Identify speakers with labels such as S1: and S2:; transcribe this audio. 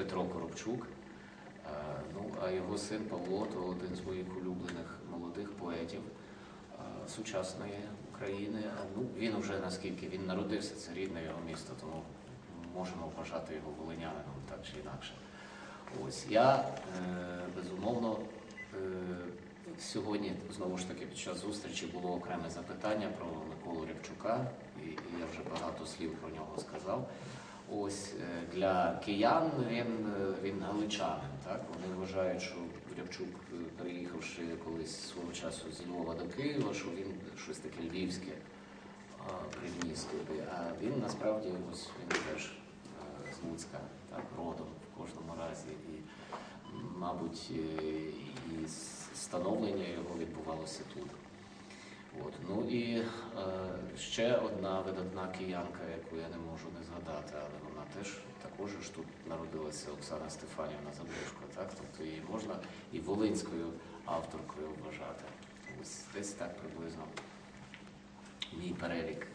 S1: Петро Коробчук. Е, Ну, а його син Павло то один з моїх улюблених молодих поетів е, сучасної України. Ну, він вже наскільки він народився, це рідне його місто, тому можемо вважати його волинянином так чи інакше. Ось я е, безумовно сьогодні знову ж таки під час зустрічі було окреме запитання про Миколу Рябчука, і я вже багато слів про нього сказав. Ось е, для киян він, е, він галичанин. Так вони вважають, що Рябчук, е, приїхавши колись свого часу з Львова до Києва, що він щось таке львівське а, привніс туди. А він насправді ось він теж з Луцька, так, родом в кожному разі. І, мабуть, і становлення його відбувалося тут. От. Ну і е, ще одна видатна киянка, яку я не можу не згадати, теж також ж тут народилася Оксана Стефанівна Забушко, так? Тобто її можна і волинською авторкою вважати. Ось десь так приблизно мій перелік